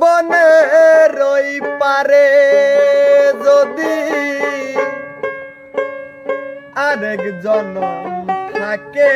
জীবনে রই পারে যদি আরেক জনম থাকে।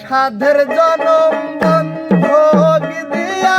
সাধের জনম বন্ধ দিয়া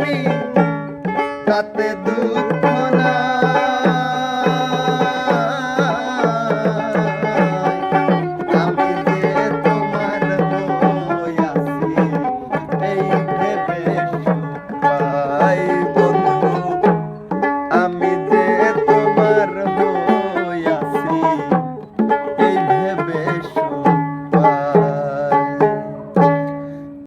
আমি তাতে দু